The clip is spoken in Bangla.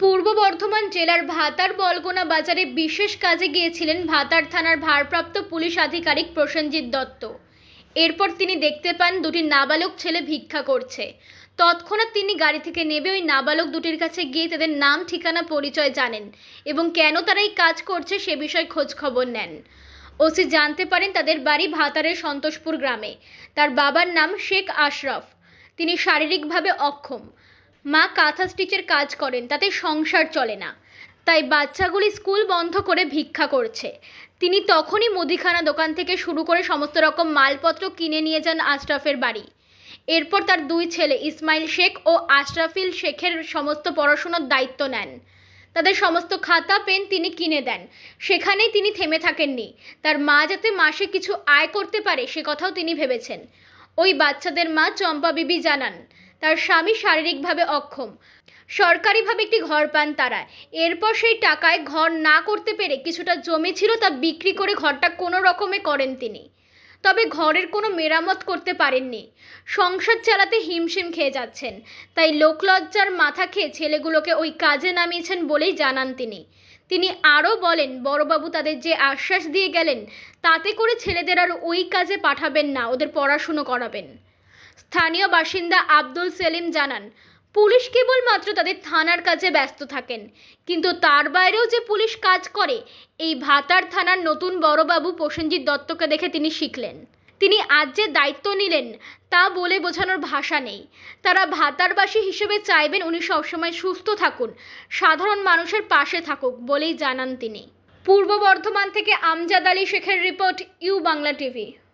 পূর্ব বর্ধমান জেলার ভাতার বলগোনা বাজারে বিশেষ কাজে গিয়েছিলেন ভাতার থানার ভারপ্রাপ্ত পুলিশ আধিকারিক প্রসেনজিৎ দত্ত। এরপর তিনি দেখতে পান দুটি নাবালক ছেলে ভিক্ষা করছে। তৎক্ষণাৎ তিনি গাড়ি থেকে নেমে ওই নাবালক দুটির কাছে গিয়ে তাদের নাম, ঠিকানা, পরিচয় জানেন এবং কেন তারা এই কাজ করছে সে বিষয়ে খোঁজ খবর নেন। ওসি জানতে পারেন তাদের বাড়ি ভাতারের সন্তোষপুর গ্রামে। তার বাবার নাম শেখ আশরাফ। তিনি শারীরিকভাবে অক্ষম। মা কাঁথা স্টিচের কাজ করেন, তাতে সংসার চলে না। তাই বাচ্চাগুলি স্কুল বন্ধ করে ভিক্ষা করছে। তিনি তখনই মুদিখানা দোকান থেকে শুরু করে সমস্ত রকম মালপত্র কিনে নিয়ে যান আশরাফের বাড়ি। এরপর তার দুই ছেলে, ইসমাইল শেখ ও আশরাফিল শেখের সমস্ত পড়াশোনার দায়িত্ব নেন। তাদের সমস্ত খাতা, পেন তিনি কিনে দেন। সেখানেই তিনি থেমে থাকেননি। তার মা যাতে মাসে কিছু আয় করতে পারে, সে কথাও তিনি ভেবেছেন। ওই বাচ্চাদের মা চম্পা বিবি জানান তার স্বামী শারীরিকভাবে অক্ষম। সরকারিভাবে একটি ঘর পান তারা। এরপর সেই টাকায় ঘর না করতে পেরে কিছুটা জমি ছিল তা বিক্রি করে ঘরটা কোনো রকমে করেন তিনি। তবে ঘরের কোনো মেরামত করতে পারেননি। সংসার চালাতে হিমশিম খেয়ে যাচ্ছেন। তাই লোকলজ্জার মাথা খেয়ে ছেলেগুলোকে ওই কাজে নামিয়েছেন বলেই জানান তিনি। তিনি আরও বলেন, বড়বাবু তাদের যে আশ্বাস দিয়ে গেলেন, তাতে করে ছেলেদের আর ওই কাজে পাঠাবেন না, ওদের পড়াশুনো করাবেন। স্থানীয় বাসিন্দা আব্দুল সেলিম জানান, পুলিশ কেবলমাত্র তাদের থানার কাজে ব্যস্ত থাকেন, কিন্তু তার বাইরেও যে পুলিশ কাজ করে, এই ভাতার থানার নতুন বড়বাবু প্রসেনজিৎ দত্তকে দেখে তিনি শিখলেন। তিনি আজ যে দায়িত্ব নিলেন, তা বলে বোঝানোর ভাষা নেই। তারা ভাতারবাসী হিসেবে চাইবেন উনি সবসময় সুস্থ থাকুন, সাধারণ মানুষের পাশে থাকুক বলেই জানান তিনি। পূর্ব বর্ধমান থেকে আমজাদ আলী শেখের রিপোর্ট, ইউ বাংলা টিভি।